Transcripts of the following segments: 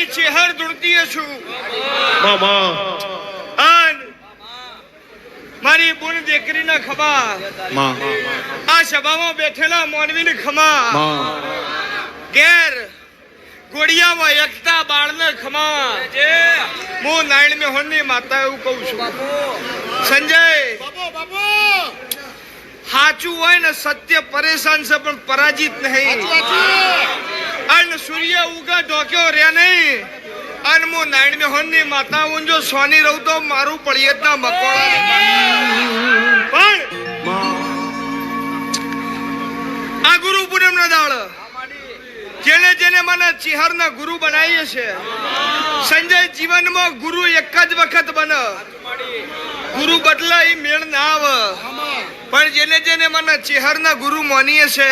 મારી ચેહર ધૂણતી છું. મામા. અન મારી બુન દીકરીના ખમા આ સભામાં બેઠેલા મોનવીની ખમા. માં. ઘેર ગોળિયામાં એકતા બાળને ખમા. હું નાયણ મેં હોનની માતા એવું કહું છું. સંજય સાચું હોય ને સત્ય પરેશાન છે પણ પરાજિત નહીં. અને સૂર્ય ઉગા ઢોક્યો રે નહીં. અને હું નાયણ મેં ની માતા હું જો સોની રહું તો મારું પળિયતના મકોડા પણ આ ગુરુ પૂનમ ના દાળ, જેને જેને મને ચિહરના ગુરુ બનાવીએ છે, સંજય જીવનમાં ગુરુ એક જ વખત બને. ગુરુ બદલાય મેળ ના આવે. પણ જેને જેને મને ચિહરના ગુરુ માનીએ છે,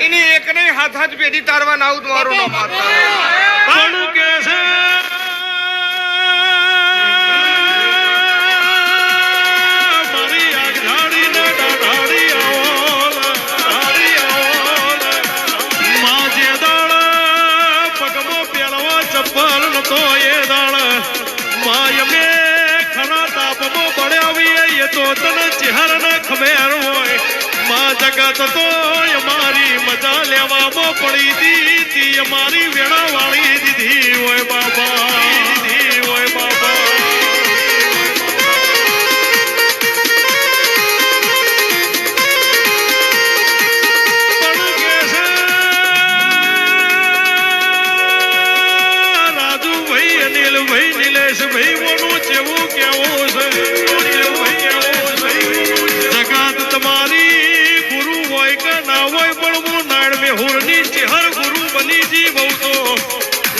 એની એક નહીં હાથ હાથ પેઢી તારવા ના આવું મારું નામ માતા કે છે તો તને ચહેર ન ખબર હોય. માં જગત તો અમારી મજા લેવામાં પડી દીધી. અમારી વેણા વાળી દીધી હોય બાબા. દીધી હોય બાબા.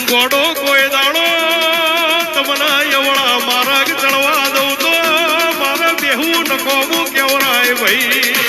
ગોડો કોઈ દાડો? તમને એવડા મારા ચડવા દઉં તો મારે બેહું ન કેવડાય ભાઈ?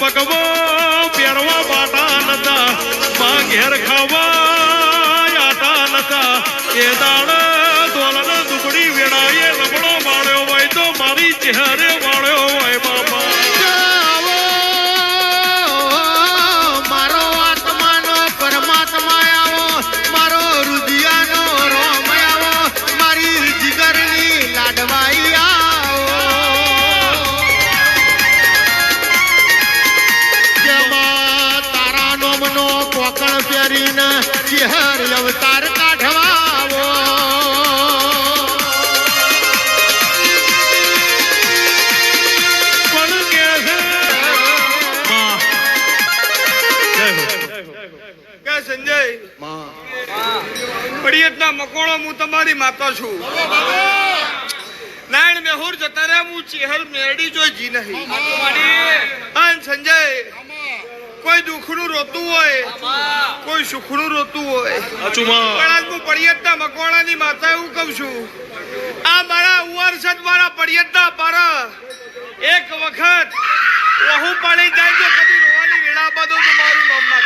પગવો પહેરવા પાટા નતા, માં ઘેર ખાવા આટા નતા. એ દાડ દોલન દુબડી વેળાએ રમણો માળ્યો હોય તો મારી ચહેરે વાળ્યો. પહેરીને ચહેર અવતાર કાઢવાવો. સંજય? પડિયતના મકોણો હું તમારી માતા છું. નારાયણ મેહુર જતા રહ્યા હું ચેહર મેરડી જોઈ જી નહીં. સંજય. કોઈ દુઃખનું રોતું હોય કોઈ સુખનું રોતું હોય. પણ આજ હું પડિયતના મકવાણાની માતા એવું કહું છું આ મારા ઉવારસદ મારા પડિયતના પારા એક વખત વહુ પાણી જાય તો કદી રોવાની વેળા બાદો તો મારું નામ ના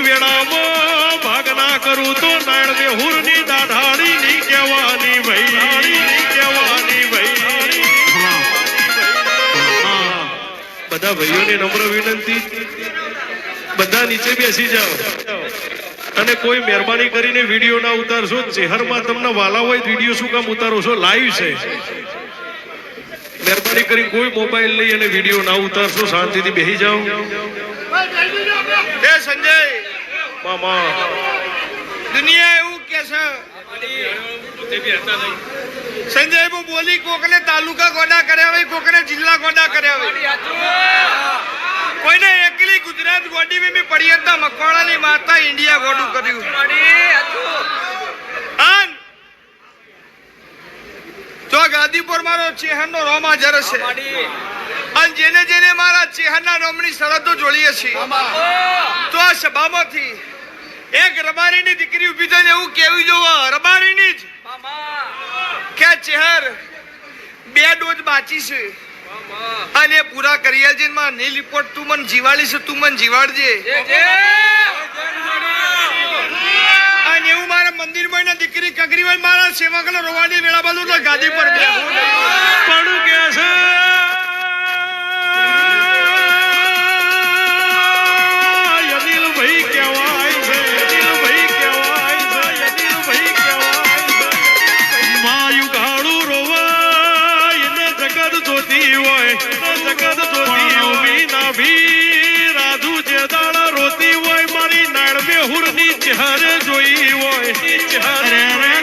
વેળામાં ભાગ ના કરું તો નાણ ને હુરની દાઢાડી ની બધા ભાઈઓને નમ્ર વિનંતી. બધા નીચે બેસી જાઓ. અને કોઈ મહેરબાની કરીને વીડિયો ના ઉતારશો. ચહેરમાં તમને વાલા હોય વીડિયો શું કામ ઉતારો છો? લાઈવ છે. મહેરબાની કરી કોઈ મોબાઈલ લઈ અને વીડિયો ના ઉતારશો. શાંતિથી બેસી જાઓ. સંજય. મામા. દુનિયા એવું કે છે સંજય હું બોલી, કોકને તાલુકા ગોડા કર્યા હોય, કોકને જિલ્લા ગોડા કર્યા હોય. કોઈને એકલી ગુજરાત ગોડી મેં બી હતા મકવાણાની માતા ઇન્ડિયા ગોડું કર્યું. આન! તો ગાદીપુર મારો ચેહનનો રોમ જર છે અને જેને જેને મારા ચેહનના રોમની શરતો જોડીએ છીએ. તો આ સભામાંથી એક રબારીની દીકરી ઊભી થઈને એવું કેવું જોવો રબારીની જ. કે ચહેર બે ડોઝ બાકી છે. અને પૂરા કરી આલજે માં નહીં રિપોર્ટ તું મને જીવાડી છે તું મને જીવાડજે. અને એવું મારા મંદિરમાં ને દીકરી કગરીવાલ મારા સેવકનો રોવાની વેળા તો ગાદી પર પડું. કે છે?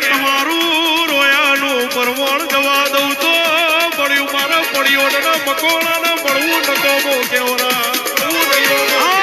તમારું રોયાનું પરવણ જવા દઉં તો પડ્યું મારા પડ્યો ને મળવું નકો કેવરા.